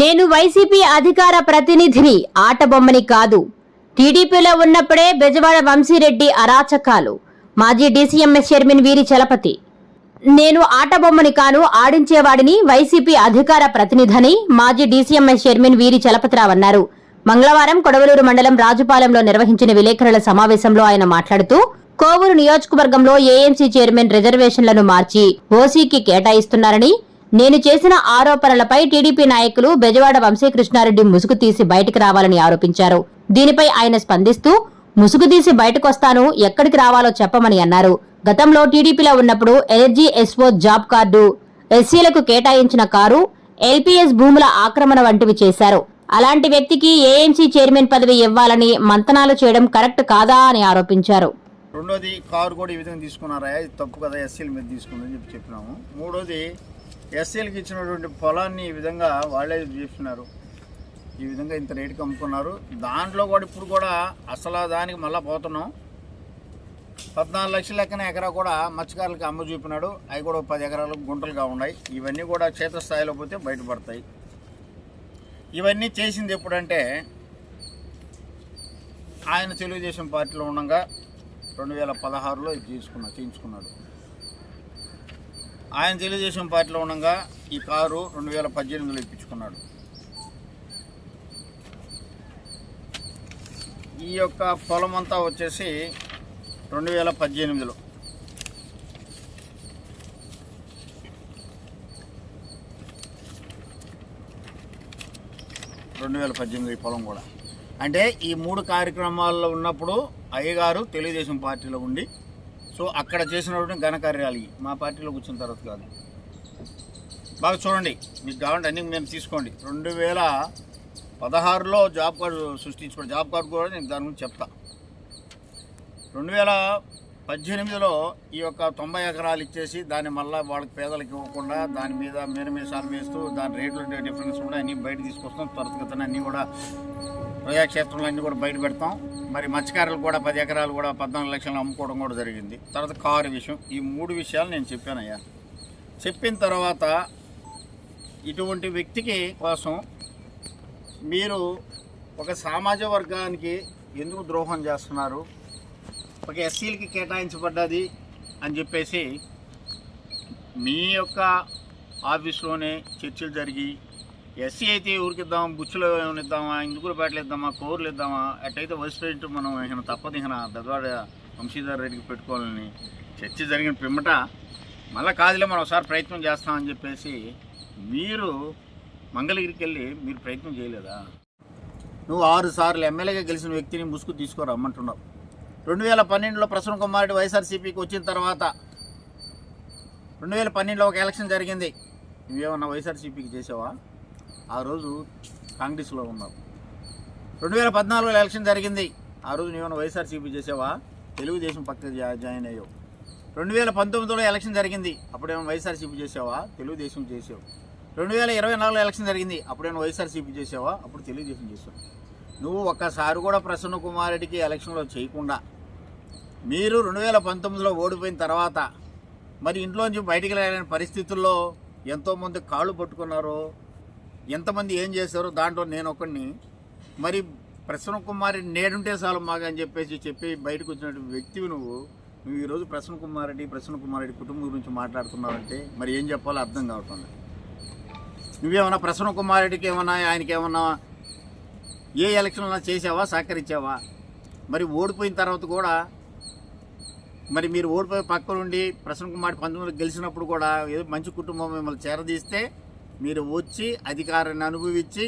నేను వైసీపీ అధికార ప్రతినిధిని ఆటబొమ్మని కాదు. టీడీపీలో ఉన్నప్పుడే బెజవాడ వంశీరెడ్డి అరాచకాలు. మాజీ డీసీఎంఎస్ చైర్మన్ వీరి చలపతి. నేను ఆటబొమ్మని కాను ఆడించేవాడిని వైసీపీ అధికార ప్రతినిధిని మాజీ డీసీఎంఎస్ చైర్మన్ వీరి చలపతిరావు అన్నారు మంగళవారం కొడవలూరు మండలం రాజుపాలెంలో నిర్వహించిన విలేకరుల సమావేశంలో ఆయన మాట్లాడుతూ కోవూరు నియోజకవర్గంలో ఏఎంసీ చైర్మన్ రిజర్వేషన్లను మార్చి ఓసీకి కేటాయిస్తున్నారని నేను చేసిన ఆరోపణలపై టీడీపీ నాయకులు బెజవాడ వంశీకృష్ణారెడ్డి ముసుగు తీసి బయటకు రావాలని ఆరోపించారు. దీనిపై ఆయన స్పందిస్తూ ముసుగు తీసి బయటకొస్తాను ఎక్కడికి రావాలో చెప్పమని అన్నారు. గతంలో టీడీపీలో ఉన్నప్పుడు ఎనర్జీ ఎస్ఓ జాబ్ కార్డు ఎస్సీలకు కేటాయించిన కారు ఎల్పీఎస్ భూముల ఆక్రమణ వంటివి చేశారు. అలాంటి వ్యక్తికి ఏఎంసీ చైర్మన్ పదవి ఇవ్వాలని మంతనాలు చేయడం కరెక్ట్ కాదా అని ఆరోపించారు. రెండోది కారు కూడా ఈ విధంగా తీసుకున్నారా? తప్పు కదా ఎస్సీల మీద తీసుకుందని చెప్పి చెప్పినాము. మూడోది ఎస్సీలకు ఇచ్చినటువంటి పొలాన్ని ఈ విధంగా వాళ్ళే చూస్తున్నారు. ఈ విధంగా ఇంత రేటుకి అమ్ముకున్నారు. దాంట్లో కూడా ఇప్పుడు కూడా అసలు దానికి మళ్ళీ పోతున్నాం. పద్నాలుగు లక్షల లెక్కన ఎకరా కూడా మత్స్యకారులకు అమ్మ చూపినాడు. అవి కూడా పది ఎకరాలు గుంటలుగా ఉన్నాయి. ఇవన్నీ కూడా క్షేత్రస్థాయిలో పోతే బయటపడతాయి. ఇవన్నీ చేసింది ఎప్పుడంటే ఆయన తెలుగుదేశం పార్టీలో ఉండగా రెండు వేల పదహారులో ఇది తీసుకున్నా చేయించుకున్నాడు ఆయన తెలుగుదేశం పార్టీలో ఉండగా ఈ కారు రెండు వేల పద్దెనిమిదిలో ఇప్పించుకున్నాడు. ఈ యొక్క పొలం అంతా వచ్చేసి రెండు వేల పద్దెనిమిదిలో. రెండు వేల పద్దెనిమిది పొలం కూడా. అంటే ఈ మూడు కార్యక్రమాల్లో ఉన్నప్పుడు అయ్యగారు తెలుగుదేశం పార్టీలో ఉండి సో అక్కడ చేసినటువంటి ఘనకార్యాలు మా పార్టీలో కూర్చున్న తర్వాత కాదు. బాగా చూడండి మీకు కావాలంటే అన్ని మేము తీసుకోండి. రెండు వేల పదహారులో జాబ్ కార్డు సృష్టించుకోండి. జాబ్ కార్డు కూడా నేను దాని గురించి చెప్తా. రెండు వేల పద్దెనిమిదిలో ఈ యొక్క తొంభై ఎకరాలు ఇచ్చేసి దాన్ని మళ్ళీ వాళ్ళకి పేదలకు ఇవ్వకుండా దాని మీద మీద మీసాలు వేస్తూ దాని రేట్లు డిఫరెన్స్ కూడా అన్నీ బయట తీసుకొస్తాం. త్వరితగతిన అన్నీ కూడా ప్రజాక్షేత్రంలో అన్నీ కూడా బయట పెడతాం. మరి మత్స్యకారులు కూడా పది ఎకరాలు కూడా పద్నాలుగు లక్షలు అమ్ముకోవడం కూడా జరిగింది. తర్వాత కారు విషయం. ఈ మూడు విషయాలు నేను చెప్పానయ్యా. చెప్పిన తర్వాత ఇటువంటి వ్యక్తికి కోసం మీరు ఒక సామాజిక వర్గానికి ఎందుకు ద్రోహం చేస్తున్నారు? ఒక ఎస్సీలకి కేటాయించబడ్డది అని చెప్పేసి మీ యొక్క ఆఫీస్లోనే చర్చలు జరిగి ఎస్సీ అయితే ఊరికిద్దాం బుచ్చులో ఏమైనా ఇద్దామా ఇందుకులు పేటలు ఇద్దామా కోర్లు ఇద్దామా అట్టయితే వైస్ ప్రెసిడెంట్ మనం ఇక తప్పదు ఇక దద్వాడ వంశీధర్ రెడ్డికి పెట్టుకోవాలని చర్చ జరిగిన పిమ్మట మళ్ళీ కాదులే మనం ఒకసారి ప్రయత్నం చేస్తామని చెప్పేసి మీరు మంగళగిరికి వెళ్ళి మీరు ప్రయత్నం చేయలేదా? నువ్వు ఆరు సార్లు ఎమ్మెల్యేగా గెలిచిన వ్యక్తిని ముసుగు తీసుకురమ్మంటున్నావు రెండు వేల పన్నెండులో ప్రసన్న కుమార్ రెడ్డి వైఎస్ఆర్సీపీకి వచ్చిన తర్వాత రెండు వేల పన్నెండులో ఒక ఎలక్షన్ జరిగింది. నువ్వేమన్నా వైఎస్ఆర్సీపీకి చేసావా? ఆ రోజు కాంగ్రెస్లో ఉన్నావు. రెండు వేల పద్నాలుగులో ఎలక్షన్ జరిగింది. ఆ రోజు నువ్వేమన్నా వైఎస్ఆర్సీపీ చేసావా? తెలుగుదేశం పక్క జాయిన్ అయ్యావు. రెండు వేల పంతొమ్మిదిలో ఎలక్షన్ జరిగింది. అప్పుడేమో వైఎస్ఆర్సీపీ చేసావా? తెలుగుదేశం చేసావు. రెండు వేల ఇరవై నాలుగులో ఎలక్షన్ జరిగింది. అప్పుడేమో వైఎస్ఆర్సీపీ చేసావా? అప్పుడు తెలుగుదేశం చేసావు. నువ్వు ఒక్కసారి కూడా ప్రసన్న కుమారుడికి ఎలక్షన్లో చేయకుండా మీరు రెండు వేల పంతొమ్మిదిలో ఓడిపోయిన తర్వాత మరి ఇంట్లోంచి బయటికి రాలేని పరిస్థితుల్లో ఎంతోమంది కాళ్ళు పట్టుకున్నారు ఎంతమంది ఏం చేశారో దాంట్లో నేను ఒకడిని మరి ప్రసన్న కుమార్ రెడ్డి నేడుంటే చాలు మాకు అని చెప్పేసి చెప్పి బయటకు వచ్చినటువంటి వ్యక్తివి నువ్వు. నువ్వు ఈరోజు ప్రసన్న కుమార్ రెడ్డి ప్రసన్న కుమార్ రెడ్డి కుటుంబం గురించి మాట్లాడుతున్నావంటే మరి ఏం చెప్పాలో అర్థం కావటం నువ్వేమన్నా ప్రసన్న కుమార్ రెడ్డికి ఏమన్నా ఆయనకి ఏమన్నా ఏ ఎలక్షన్లో చేసావా సహకరించావా? మరి ఓడిపోయిన తర్వాత కూడా మరి మీరు ఓడిపోయి పక్క నుండి ప్రసన్న కుమార్ పంతొమ్మిది గెలిచినప్పుడు కూడా ఏదో మంచి కుటుంబం మిమ్మల్ని చేరదీస్తే మీరు వచ్చి అధికారాన్ని అనుభవించి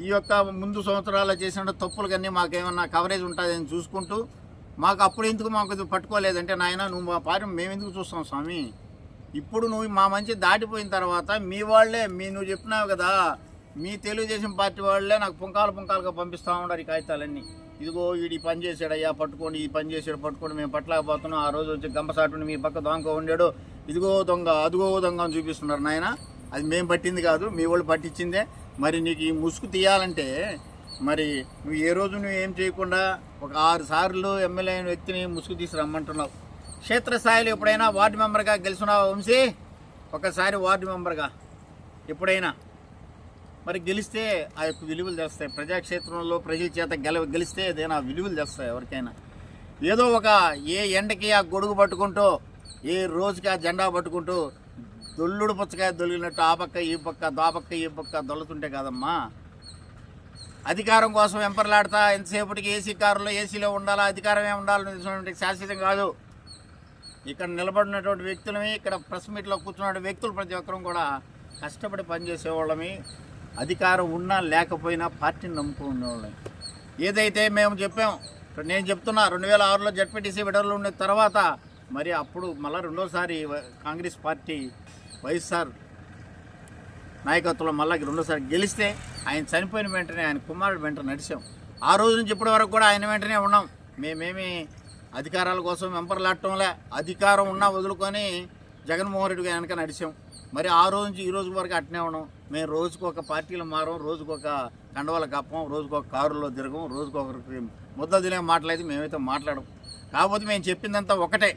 ఈ యొక్క ముందు సంవత్సరాలు చేసిన తప్పులకన్నీ మాకేమన్నా కవరేజ్ ఉంటుందని చూసుకుంటూ మాకు అప్పుడు ఎందుకు మాకు ఇది పట్టుకోలేదంటే నాయన నువ్వు మా పార్యం మేము ఎందుకు చూస్తాం స్వామి? ఇప్పుడు నువ్వు మా మంచి దాటిపోయిన తర్వాత మీ వాళ్ళే మీ నువ్వు చెప్పినావు కదా మీ తెలుగుదేశం పార్టీ వాళ్ళే నాకు పుంకాలు పుంకాలుగా పంపిస్తూ ఉన్నారు ఈ కాగితాలన్నీ. ఇదిగో వీడి పని చేశాడయ్యా పట్టుకొని ఈ పని చేశాడు పట్టుకోండి మేము పట్టలేకపోతున్నాం ఆ రోజు వచ్చి గంపసాటుని మీ పక్క దొంగ ఉండాడు. ఇదిగో దొంగ అదిగో దొంగ అని చూపిస్తున్నారు నాయన. అది మేము పట్టింది కాదు మీ వాళ్ళు పట్టించిందే. మరి నీకు ఈ ముసుగు తీయాలంటే మరి నువ్వు ఏ రోజు నువ్వు ఏం చేయకుండా ఒక ఆరు సార్లు ఎమ్మెల్యే అయిన వ్యక్తిని ముసుగు తీసి రమ్మంటున్నావు. క్షేత్రస్థాయిలో ఎప్పుడైనా వార్డు మెంబర్గా గెలుచున్నావా వంశీ? ఒకసారి వార్డు మెంబర్గా ఎప్పుడైనా. మరి గెలిస్తే ఆ యొక్క విలువలు తెస్తాయి ప్రజాక్షేత్రంలో ప్రజల చేత గెల గెలిస్తే ఏదైనా విలువలు తెస్తాయి ఎవరికైనా. ఏదో ఒక ఏ ఎండకి ఆ గొడుగు పట్టుకుంటూ ఏ రోజుకి ఆ జెండా పట్టుకుంటూ దొల్లుడు పుచ్చకాయ దొలిగినట్టు ఆ పక్క ఈ పక్క దాపక్క ఈ పక్క దొల్లుతుంటే కాదమ్మా. అధికారం కోసం వెంపర్లాడతా ఎంతసేపటికి ఏసీ కారులో ఏసీలో ఉండాలా అధికారమే ఉండాలనేటువంటి శాశ్వతం కాదు. ఇక్కడ నిలబడినటువంటి వ్యక్తులమే ఇక్కడ ప్రెస్ మీట్లో కూర్చున్న వ్యక్తులు ప్రతి ఒక్కరూ కూడా కష్టపడి పనిచేసేవాళ్ళమి. అధికారం ఉన్నా లేకపోయినా పార్టీని నమ్ముకునే వాళ్ళం. ఏదైతే మేము చెప్పాం ఇప్పుడు నేను చెప్తున్నా రెండు వేల ఆరులో జడ్పీటీసీ విడుదల ఉన్న తర్వాత మరి అప్పుడు మళ్ళీ రెండోసారి కాంగ్రెస్ పార్టీ వైఎస్ఆర్ నాయకత్వంలో మళ్ళీ రెండోసారి గెలిస్తే ఆయన చనిపోయిన వెంటనే ఆయన కుమారుడు వెంట నడిచాం. ఆ రోజు నుంచి ఇప్పటి వరకు కూడా ఆయన వెంటనే ఉన్నాం. మేమేమి అధికారాల కోసం వెంపర్లాడటంలే. అధికారం ఉన్నా వదులుకొని జగన్మోహన్ రెడ్డి వెనక నడిచాం. మరి ఆ రోజు నుంచి ఈ రోజు వరకు అట్నే ఉన్నాం. మేము రోజుకు ఒక పార్టీలు మారం రోజుకు ఒక కండవాల కప్పం రోజుకు ఒక కారులో తిరగం రోజుకు ఒకరికి ముద్ద తినే మాటలైతే మేమైతే మాట్లాడం కాకపోతే మేము చెప్పిందంతా ఒకటే.